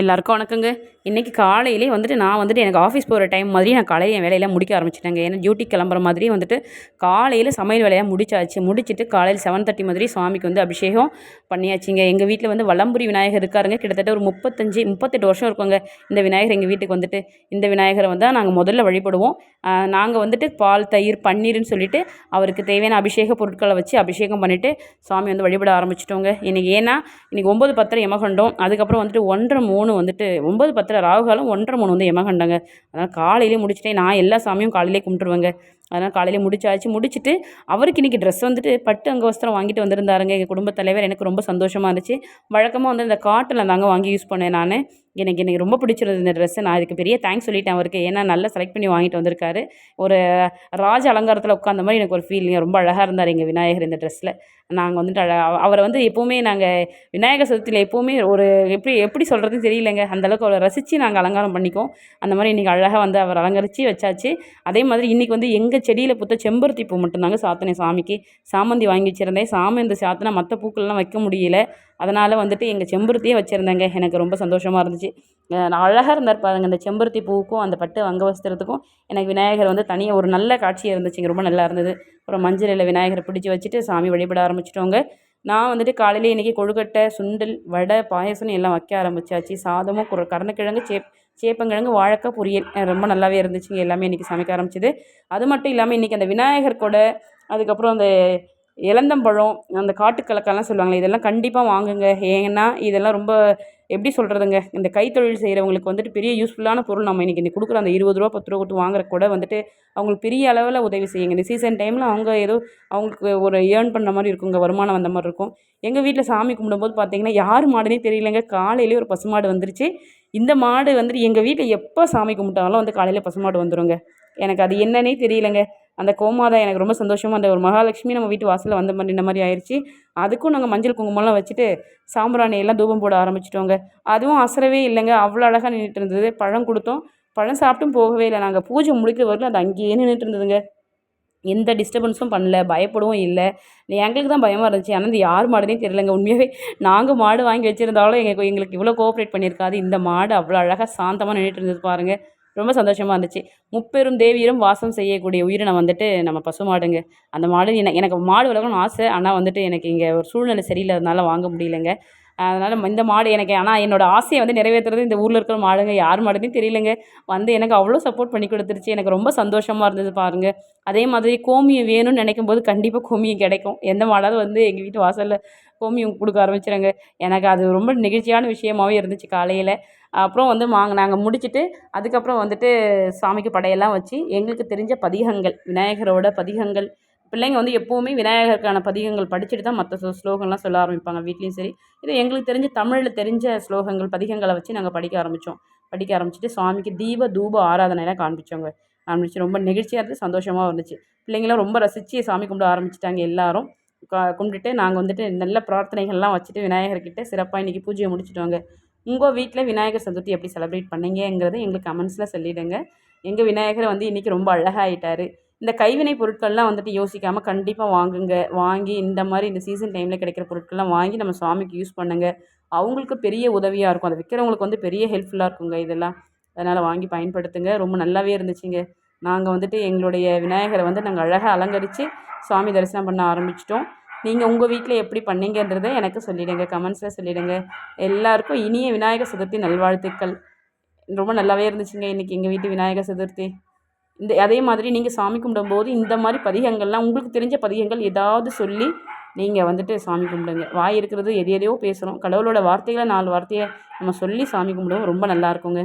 எல்லாருக்கும் வணக்கங்க. இன்றைக்கி காலையிலே வந்துட்டு நான் வந்துட்டு எனக்கு ஆஃபீஸ் போகிற டைம் மாதிரி நான் காலையில் என் வேலையெல்லாம் முடிக்க ஆரம்பிச்சிட்டேங்க. ஏன்னா டியூட்டி கிளம்புற மாதிரி வந்துட்டு காலையில் சமையல் வேலையாக முடிச்சாச்சு. முடிச்சிட்டு காலையில் செவன் தேர்ட்டி மாதிரி சுவாமிக்கு வந்து அபிஷேகம் பண்ணியாச்சுங்க. எங்கள் வீட்டில் வந்து வளம்புரி விநாயகர் இருக்காருங்க. கிட்டத்தட்ட ஒரு முப்பத்தஞ்சு முப்பத்தெட்டு வருஷம் இருக்குங்க இந்த விநாயகர் எங்கள் வீட்டுக்கு வந்துட்டு. இந்த விநாயகரை வந்து நாங்கள் முதல்ல வழிபடுவோம். நாங்கள் வந்துட்டு பால் தயிர் பன்னீர்னு சொல்லிட்டு அவருக்கு தேவையான அபிஷேக பொருட்களை வச்சு அபிஷேகம் பண்ணிவிட்டு சுவாமி வந்து வழிபட ஆரம்பிச்சிட்டோங்க. இன்றைக்கி ஏன்னா இன்றைக்கி ஒம்பது பத்திரம் எமகண்டோம் அதுக்கப்புறம் வந்துட்டு ஒன்றரை மூணு வந்துட்டு ஒம்பது பத்தில் ராகுகாலம் ஒன்றரை மூணு வந்து யமகண்டங்க அதனால் காலையிலே முடிச்சுட்டே நான் எல்லா சாமியும் காலையிலே கும்பிட்டுருவேங்க. அதனால் காலையில் முடிச்சாச்சு. முடிச்சுட்டு அவருக்கு இன்றைக்கி ட்ரெஸ் வந்துட்டு பட்டு அங்கே வஸ்திரம் வாங்கிட்டு வந்திருந்தாருங்க. எங்கள் குடும்பத் தலைவர் எனக்கு ரொம்ப சந்தோஷமாக இருந்துச்சு. வழக்கமாக வந்து இந்த காட்டில் தாங்க வாங்கி யூஸ் பண்ணேன் நான். எனக்கு எனக்கு ரொம்ப பிடிச்சிருந்தது இந்த ட்ரெஸ்ஸு நான் இதுக்கு பெரிய தேங்க்ஸ் சொல்லிட்டேன் அவருக்கு. ஏன்னா நல்லா செலக்ட் பண்ணி வாங்கிட்டு வந்திருக்காரு. ஒரு ராஜ அலங்காரத்தில் உட்காந்த மாதிரி எனக்கு ஒரு ஃபீலிங் ரொம்ப அழகாக இருந்தார் எங்கள் விநாயகர் இந்த ட்ரெஸ்ஸில் நாங்கள் வந்துட்டு அழ அவரை வந்து எப்போவுமே நாங்கள் விநாயகர் சதுர்த்தியில் எப்போவுமே ஒரு எப்படி எப்படி சொல்கிறதுன்னு தெரியலங்க. அந்தளவுக்கு அவரை ரசித்து நாங்கள் அலங்காரம் பண்ணிக்குவோம். அந்த மாதிரி இன்றைக்கி அழகாக வந்து அவர் அலங்கரித்து வச்சாச்சு. அதே மாதிரி இன்றைக்கி வந்து எங்கள் செடியில் பூத்த செம்பருத்தி பூ மட்டும்தாங்க சாத்தினேன் சாமிக்கு சாமந்தி வாங்கி வச்சுருந்தேன். சாமந்தி சாத்தினா மற்ற பூக்கள்லாம் வைக்க முடியல. அதனால் வந்துட்டு எங்கள் செம்பருத்தியே வச்சுருந்தேங்க. எனக்கு ரொம்ப சந்தோஷமாக இருந்துச்சு. அழகாக இருந்தார் பாருங்கள் அந்த செம்பருத்தி பூவுக்கும் அந்த பட்டு அங்கவஸ்திரத்துக்கும் எனக்கு விநாயகர் வந்து தனியாக ஒரு நல்ல காட்சியாக இருந்துச்சுங்க. ரொம்ப நல்லா இருந்தது. அப்புறம் மஞ்சளில் விநாயகரை பிடிச்சி வச்சுட்டு சாமி வழிபட ஆரம்பிச்சிட்டோங்க. நான் வந்துட்டு காலையில் இன்றைக்கி கொழுக்கட்டை சுண்டல் வடை பாயசம்னு எல்லாம் வைக்க ஆரம்பிச்சாச்சு. சாதமும் குர கருணக்கிழங்கு சேப் சேப்பங்கிழங்கு வாழைக்காய் பொரியல். ரொம்ப நல்லாவே இருந்துச்சுங்க. எல்லாமே இன்றைக்கி சமைக்க ஆரம்பிச்சிது. அது மட்டும் இல்லாமல் இன்றைக்கி அந்த விநாயகர் கூட அதுக்கப்புறம் அந்த இலந்தம்பழம் அந்த காட்டுக்கலக்காலாம் சொல்லுவாங்களே இதெல்லாம் கண்டிப்பாக வாங்குங்க. ஏன்னா இதெல்லாம் ரொம்ப எப்படி சொல்கிறதுங்க இந்த கைத்தொழில் செய்கிறவங்களுக்கு வந்துட்டு பெரிய யூஸ்ஃபுல்லான பொருள். நம்ம இன்றைக்கி இன்னைக்கு கொடுக்குற அந்த இருபது ரூபா பத்து ரூபா கொடுத்து வாங்குற கூட வந்துட்டு அவங்களுக்கு பெரிய அளவில் உதவி செய்யுங்க. இந்த சீசன் டைமில் அவங்க ஏதோ அவங்களுக்கு ஒரு ஏர்ன் பண்ண மாதிரி இருக்குங்க வருமானம் வந்த மாதிரி இருக்கும். எங்கள் வீட்டில் சாமி கும்பிடும்போது பார்த்தீங்கன்னா யார் மாடுனே தெரியலங்க காலையிலேயே ஒரு பசுமாடு வந்துருச்சு. இந்த மாடு வந்துட்டு எங்கள் வீட்டில் எப்போ சாமி கும்பிட்டாலும் வந்து காலையில் பசுமாடு வந்துடுங்க எனக்கு அது என்னன்னே தெரியலங்க. அந்த கோமாதா எனக்கு ரொம்ப சந்தோஷமாக அந்த ஒரு மகாலட்சுமி நம்ம வீட்டு வாசலில் வந்த மாதிரி இந்த மாதிரி ஆயிடுச்சு அதுக்கும் நாங்கள் மஞ்சள் குங்குமம்லாம் வச்சுட்டு சாம்பிராணி எல்லாம் தூபம் போட ஆரம்பிச்சிட்டோங்க. அதுவும் அசரவே இல்லைங்க. அவ்வளோ அழகாக நின்றுட்டு இருந்தது. பழம் கொடுத்தோம். பழம் சாப்பிட்டும் போகவே இல்லை. நாங்கள் பூஜை முடிக்கிற வரலும் அது அங்கேயே நின்றுட்டு இருந்ததுங்க. எந்த டிஸ்டர்பன்ஸும் பண்ணல. பயப்படவும் இல்லை. எங்களுக்கு தான் பயமாக இருந்துச்சு. ஆனால் இந்த யார் மாடுனே தெரியலங்க. உண்மையாகவே நாங்கள் மாடு வாங்கி வச்சுருந்தாலும் எங்களுக்கு எங்களுக்கு இவ்வளோ கோஆப்ரேட் பண்ணியிருக்காது. இந்த மாடு அவ்வளோ அழகாக சாந்தமாக நின்றுட்டு இருந்தது பாருங்கள் ரொம்ப சந்தோஷமாக இருந்துச்சு. முப்பெரும் தேவியரும் வாசம் செய்யக்கூடிய உயிரினம் வந்துட்டு நம்ம பசு மாடுங்க. அந்த மாடு எனக்கு மாடு வளர்க்கணும்னு ஆசை. ஆனால் வந்துட்டு எனக்கு இங்கே ஒரு சூழ்நிலை சரியில்லாதனால வாங்க முடியலைங்க. அதனால் இந்த மாடு எனக்கு ஆனால் என்னோடய ஆசையை வந்து நிறைவேற்றுறது இந்த ஊரில் இருக்கிற மாடுங்க. யார் மாடுன்னு தெரியலங்க. வந்து எனக்கு அவ்வளோ சப்போர்ட் பண்ணி கொடுத்துருச்சு. எனக்கு ரொம்ப சந்தோஷமாக இருந்தது பாருங்கள் அதே மாதிரி கோமியம் வேணும்னு நினைக்கும் போது கண்டிப்பாக கோமியம் கிடைக்கும். எந்த மாடாவது வந்து எங்கள் வீட்டு வாசலில் கோமியம் கொடுக்க ஆரம்பிச்சிடுங்க எனக்கு அது ரொம்ப நெகிழ்ச்சியான விஷயமாகவே இருந்துச்சு காலையில். அப்புறம் வந்து மாங்க நாங்கள் முடிச்சுட்டு அதுக்கப்புறம் வந்துட்டு சாமிக்கு படையெல்லாம் வச்சு எங்களுக்கு தெரிஞ்ச பதிகங்கள் விநாயகரோட பதிகங்கள் பிள்ளைங்க வந்து எப்போவுமே விநாயகருக்கான பதிகங்கள் படிச்சுட்டு தான் மற்ற ஸ்லோகங்கள்லாம் சொல்ல ஆரம்பிப்பாங்க வீட்லேயும் சரி. இது எங்களுக்கு தெரிஞ்ச தமிழில் தெரிஞ்ச ஸ்லோகங்கள் பதிகங்களை வச்சு நாங்கள் படிக்க ஆரம்பித்தோம் படிக்க ஆரம்பிச்சுட்டு சுவாமிக்கு தீப தூப ஆராதனையெல்லாம் காண்பிச்சோங்க. காண்பிச்சு ரொம்ப நெகிழ்ச்சியாக இருந்து சந்தோஷமாக இருந்துச்சு. பிள்ளைங்களாம் ரொம்ப ரசித்து சாமி கும்பிட ஆரம்பிச்சிட்டாங்க எல்லாரும். கும்பிட்டுட்டு நாங்கள் வந்துட்டு நல்ல பிரார்த்தனைகள்லாம் வச்சுட்டு விநாயகர்கிட்ட சிறப்பாக இன்றைக்கி பூஜையை முடிச்சுட்டோங்க உங்கள் வீட்டில் விநாயகர் சதுர்த்தி எப்படி செலிப்ரேட் பண்ணீங்கங்கிறத எங்களுக்கு கமெண்ட்ஸில் சொல்லிவிடுங்க எங்கள் விநாயகரை வந்து இன்றைக்கி ரொம்ப அழகாகிட்டார் இந்த கைவினை பொருட்கள்லாம் வந்துட்டு யோசிக்காமல் கண்டிப்பாக வாங்குங்க. வாங்கி இந்த மாதிரி இந்த சீசன் டைமில் கிடைக்கிற பொருட்கள்லாம் வாங்கி நம்ம சுவாமிக்கு யூஸ் பண்ணுங்கள் அவங்களுக்கு பெரிய உதவியாக இருக்கும். அதை விற்கிறவங்களுக்கு வந்து பெரிய ஹெல்ப்ஃபுல்லாக இருக்குங்க இதெல்லாம். அதனால் வாங்கி பயன்படுத்துங்க. ரொம்ப நல்லாவே இருந்துச்சுங்க. நாங்கள் வந்துட்டு எங்களுடைய விநாயகரை வந்து நாங்கள் அழகாக அலங்கரித்து சுவாமி தரிசனம் பண்ண ஆரம்பிச்சிட்டோம். நீங்கள் உங்கள் வீட்டில் எப்படி பண்ணீங்கன்றதை எனக்கு சொல்லிவிடுங்க கமெண்ட்ஸில் சொல்லிவிடுங்க எல்லாருக்கும் இனிய விநாயகர் சதுர்த்தி நல்வாழ்த்துக்கள். ரொம்ப நல்லாவே இருந்துச்சுங்க இன்றைக்கி எங்கள் வீட்டு விநாயகர் சதுர்த்தி. இந்த அதே மாதிரி நீங்கள் சாமி கும்பிடும்போது இந்த மாதிரி பதிகங்கள்லாம் உங்களுக்கு தெரிஞ்ச பதிகங்கள் ஏதாவது சொல்லி நீங்கள் வந்துட்டு சாமி கும்பிடுங்க. வாய் இருக்கிறது எது எதையோ பேசுகிறோம் கடவுளோட வார்த்தைகளை நாலு வார்த்தையை நம்ம சொல்லி சாமி கும்பிடுவோம். ரொம்ப நல்லா இருக்குங்க.